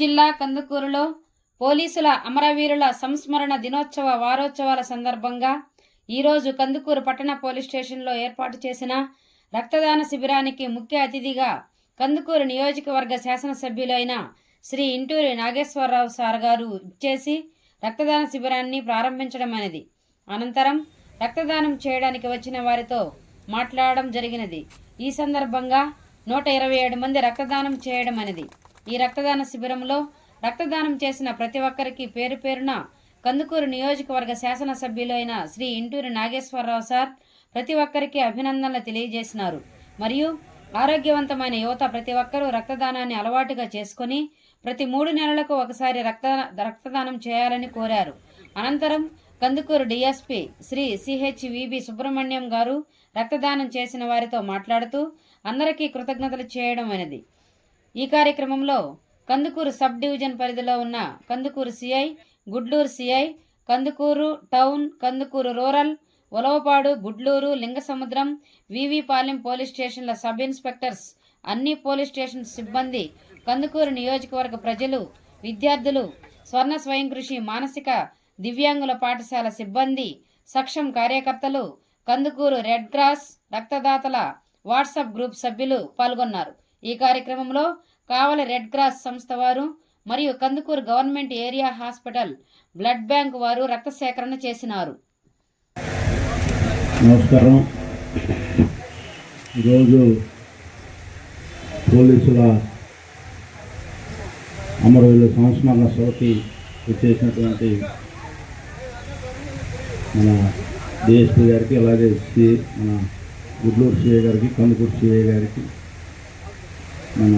జిల్లా కందుకూరులో పోలీసుల అమరవీరుల సంస్మరణ దినోత్సవ వారోత్సవాల సందర్భంగా ఈరోజు కందుకూరు పట్టణ పోలీస్ స్టేషన్లో ఏర్పాటు చేసిన రక్తదాన శిబిరానికి ముఖ్య అతిథిగా కందుకూరు నియోజకవర్గ శాసనసభ్యులైన శ్రీ ఇంటూరి నాగేశ్వరరావు సార్ గారు ఇచ్చేసి రక్తదాన శిబిరాన్ని ప్రారంభించడం అనేది. అనంతరం రక్తదానం చేయడానికి వచ్చిన వారితో మాట్లాడడం జరిగినది. ఈ సందర్భంగా నూట ఇరవై ఏడు మంది రక్తదానం చేయడం అనేది. ఈ రక్తదాన శిబిరంలో రక్తదానం చేసిన ప్రతి ఒక్కరికి పేరు పేరున కందుకూరు నియోజకవర్గ శాసనసభ్యులైన శ్రీ ఇంటూరి నాగేశ్వరరావు సార్ ప్రతి ఒక్కరికి అభినందనలు తెలియజేసినారు. మరియు ఆరోగ్యవంతమైన యువత ప్రతి ఒక్కరూ రక్తదానాన్ని అలవాటుగా చేసుకొని ప్రతి మూడు నెలలకు ఒకసారి రక్త రక్తదానం చేయాలని కోరారు. అనంతరం కందుకూరు డిఎస్పి శ్రీ సిహెచ్విబి సుబ్రహ్మణ్యం గారు రక్తదానం చేసిన వారితో మాట్లాడుతూ అందరికీ కృతజ్ఞతలు చేయడం అనేది ఈ కార్యక్రమంలో కందుకూరు సబ్ డివిజన్ పరిధిలో ఉన్న Kandukur CI Gudlur CI Kandukur town Kandukur rural Ulavapadu Gudlur Lingasamudram VVPalem police స్టేషన్ల సబ్ ఇన్స్పెక్టర్స్ అన్ని పోలీస్ స్టేషన్ సిబ్బంది కందుకూరు నియోజకవర్గ ప్రజలు విద్యార్థులు స్వర్ణ స్వయం కృషి మానసిక దివ్యాంగుల పాఠశాల సిబ్బంది సక్షం కార్యకర్తలు కందుకూరు రెడ్ క్రాస్ రక్తదాతల వాట్సాప్ గ్రూప్ సభ్యులు పాల్గొన్నారు. ఈ కార్యక్రమంలో కావలి రెడ్ క్రాస్ సంస్థ వారు మరియు Kandukur government area hospital blood bank వారు రక్త సేకరణ చేసినారు. నమస్కారం. ఈరోజు పోలీసుల అమరవీరుల సంస్మరణ సభకి వచ్చేసినటువంటి మన డిఎస్పీ గారికి అలాగే మన గుడ్లూరు సిఐ గారికి కందుకూరు సిఐ గారికి మన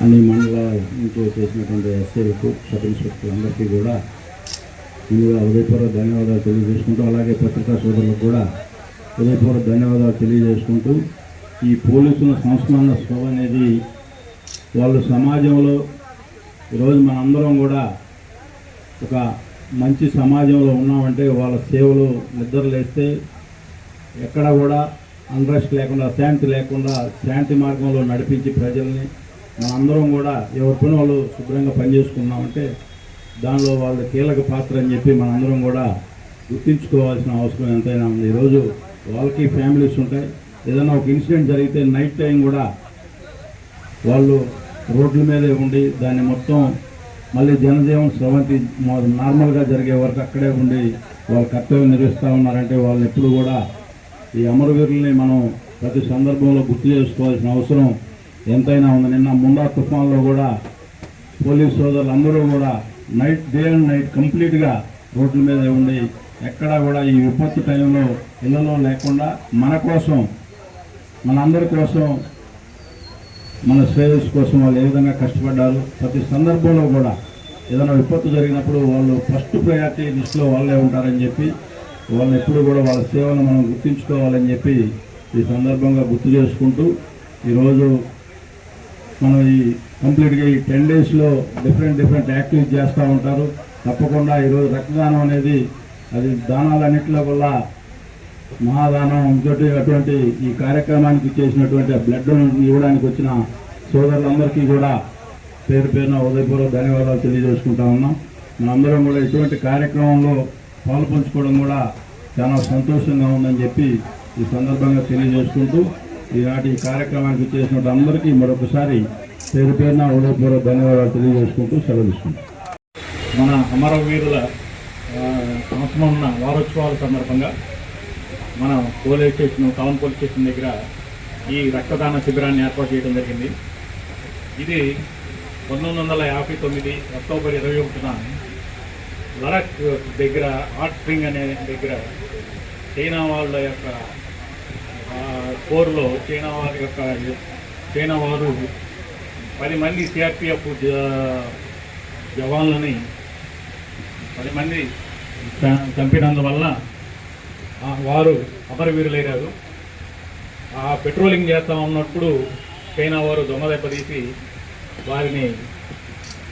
అన్ని మండలాల నుంచి చేసినటువంటి ఎస్ఐలకు సబ్ ఇన్స్పెక్టర్ అందరికీ కూడా ముందుగా ఉదయపూర్వక ధన్యవాదాలు తెలియజేసుకుంటూ అలాగే పత్రికా సోదరులకు కూడా ఉదయపూర్వక ధన్యవాదాలు తెలియజేసుకుంటూ ఈ పోలీసుల సంస్మరణ సభ అనేది వాళ్ళు సమాజంలో ఈరోజు మనందరం కూడా ఒక మంచి సమాజంలో ఉన్నామంటే వాళ్ళ సేవలు నిద్రలేస్తే ఎక్కడ కూడా అన్రెస్ట్ లేకుండా శాంతి లేకుండా శాంతి మార్గంలో నడిపించి ప్రజల్ని మనందరం కూడా ఎవరి పని వాళ్ళు శుభ్రంగా పనిచేసుకున్నామంటే దానిలో వాళ్ళ కీలక పాత్ర అని చెప్పి మనందరం కూడా గుర్తించుకోవాల్సిన అవసరం ఎంతైనా ఉంది. ఈరోజు వాళ్ళకి ఫ్యామిలీస్ ఉంటాయి. ఏదైనా ఒక ఇన్సిడెంట్ జరిగితే నైట్ టైం కూడా వాళ్ళు రోడ్ల మీదే ఉండి దాన్ని మొత్తం మళ్ళీ జనజీవన స్రవంతి నార్మల్గా జరిగే వరకు అక్కడే ఉండి వాళ్ళ కర్తవ్యం నిర్వహిస్తూ ఉన్నారంటే వాళ్ళు ఎప్పుడు కూడా ఈ అమరవీరుల్ని మనం ప్రతి సందర్భంలో గుర్తు చేసుకోవాల్సిన అవసరం ఎంతైనా ఉంది. నిన్న ముందా తుఫాన్లో కూడా పోలీస్ సోదరులు అందరూ కూడా నైట్ డే అండ్ నైట్ కంప్లీట్గా రోడ్ల మీద ఉండి ఎక్కడా కూడా ఈ విపత్తు టైంలో ఇళ్ళలో లేకుండా మన కోసం మనందరి కోసం మన శ్రేయస్ కోసం వాళ్ళు ఏ విధంగా కష్టపడ్డారు ప్రతి సందర్భంలో కూడా ఏదైనా విపత్తు జరిగినప్పుడు వాళ్ళు ఫస్ట్ ప్రయారిటీ లిస్టులో వాళ్ళే ఉంటారని చెప్పి వాళ్ళని ఎప్పుడు కూడా వాళ్ళ సేవను మనం గుర్తించుకోవాలని చెప్పి ఈ సందర్భంగా గుర్తు చేసుకుంటూ ఈరోజు మనం ఈ కంప్లీట్గా ఈ టెన్ డేస్లో డిఫరెంట్ డిఫరెంట్ యాక్టివిటీ చేస్తూ ఉంటారు. తప్పకుండా ఈరోజు రక్తదానం అనేది అది దానాలన్నింటిలో వల్ల మహాదానం ఇంకోటి అటువంటి ఈ కార్యక్రమానికి చేసినటువంటి బ్లడ్ ఇవ్వడానికి వచ్చిన సోదరులందరికీ కూడా పేరు పేరున ఉదయపూర్వక ధన్యవాదాలు తెలియజేసుకుంటా ఉన్నాం. మనందరం కూడా ఇటువంటి కార్యక్రమంలో పాల్పంచుకోవడం కూడా చాలా సంతోషంగా ఉందని చెప్పి ఈ సందర్భంగా తెలియజేసుకుంటూ ఈనాటి కార్యక్రమానికి చేసినటువంటి అందరికీ మరొకసారి పేరు పేరున ఉదయపూర్వక ధన్యవాదాలు తెలియజేసుకుంటూ సెలవు మన అమరవీరుల సంవత్సరం ఉన్న వారోత్సవాల సందర్భంగా మన police station town police station దగ్గర ఈ రక్తదాన శిబిరాన్ని ఏర్పాటు చేయడం జరిగింది. ఇది పంతొమ్మిది వందల యాభై తొమ్మిది అక్టోబర్ ఇరవై ఒకటిన లడక్ దగ్గర హాట్ అనే దగ్గర చైనా వాళ్ళ యొక్క కోర్లో చైనా వారి యొక్క చైనా వారు పది మంది సిఆర్పిఎఫ్ జవాన్లని పది మంది చంపినందువల్ల వారు అమరవీరులయ్యారు ఆ పెట్రోలింగ్ చేస్తా ఉన్నప్పుడు చైనా వారు దొంగ తీసి వారిని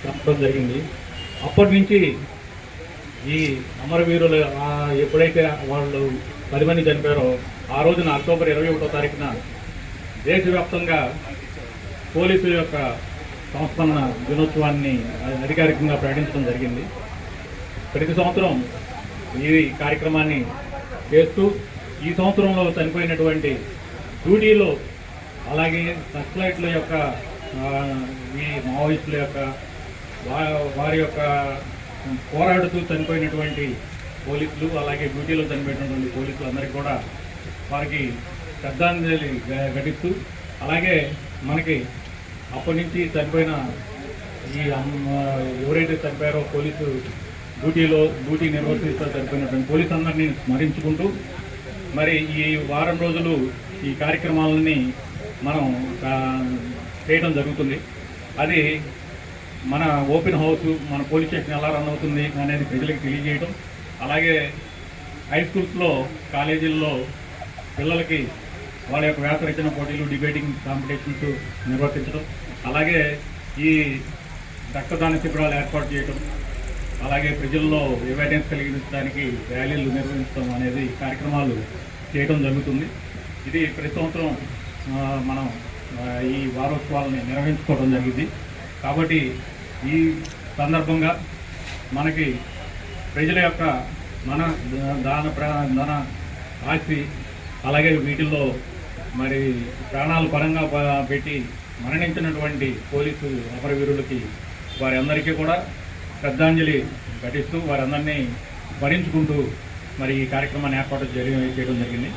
చంపడం జరిగింది. అప్పటి నుంచి ఈ అమరవీరులు ఎప్పుడైతే వాళ్ళు పది మంది చనిపోయారో ఆ రోజున అక్టోబర్ ఇరవై ఒకటో తారీఖున దేశవ్యాప్తంగా పోలీసుల యొక్క సంస్మరణ దినోత్సవాన్ని అధికారికంగా ప్రకటించడం జరిగింది. ప్రతి సంవత్సరం ఈ కార్యక్రమాన్ని చేస్తూ ఈ సంవత్సరంలో చనిపోయినటువంటి డ్యూటీలో అలాగే నక్సలైట్ల యొక్క ఈ మావోయిస్టుల యొక్క వారి యొక్క పోరాడుతూ చనిపోయినటువంటి పోలీసులు అలాగే డ్యూటీలో చనిపోయినటువంటి పోలీసులు అందరికీ కూడా వారికి శ్రద్ధాంజలి గ- ఘటిస్తూ అలాగే మనకి అప్పటి నుంచి చనిపోయిన ఈ ఎవరైతే చనిపోయారో పోలీసు డ్యూటీలో డ్యూటీ నిర్వర్తిస్తూ చనిపోయినటువంటి పోలీసు అందరినీ స్మరించుకుంటూ మరి ఈ వారం రోజులు ఈ కార్యక్రమాలని మనం చేయడం జరుగుతుంది. అది మన ఓపెన్ హౌస్ మన పోలీస్ స్టేషన్ ఎలా రన్ అవుతుంది అనేది ప్రజలకు తెలియజేయడం అలాగే హై స్కూల్స్లో కాలేజీల్లో పిల్లలకి వాళ్ళ యొక్క వ్యాస రచన పోటీలు డిబేటింగ్ కాంపిటీషన్స్ నిర్వర్తించడం అలాగే ఈ రక్తదాన శిబిరాలు ఏర్పాటు చేయడం అలాగే ప్రజల్లో అవేర్నెస్ కలిగించడానికి ర్యాలీలు నిర్వహించడం అనేది కార్యక్రమాలు చేయడం జరుగుతుంది. ఇది ప్రతి సంవత్సరం మనం ఈ వారోత్సవాలని నిర్వహించుకోవడం జరిగింది. కాబట్టి ఈ సందర్భంగా మనకి ప్రజల యొక్క మన దాన ధన ఆస్తి అలాగే వీటిల్లో మరి ప్రాణాలు పరంగా పెట్టి మరణించినటువంటి పోలీసు అపరవీరులకి వారందరికీ కూడా శ్రద్ధాంజలి ఘటిస్తూ వారందరినీ భరించుకుంటూ మరి ఈ కార్యక్రమాన్ని ఏర్పాటు చేయడం జరిగింది.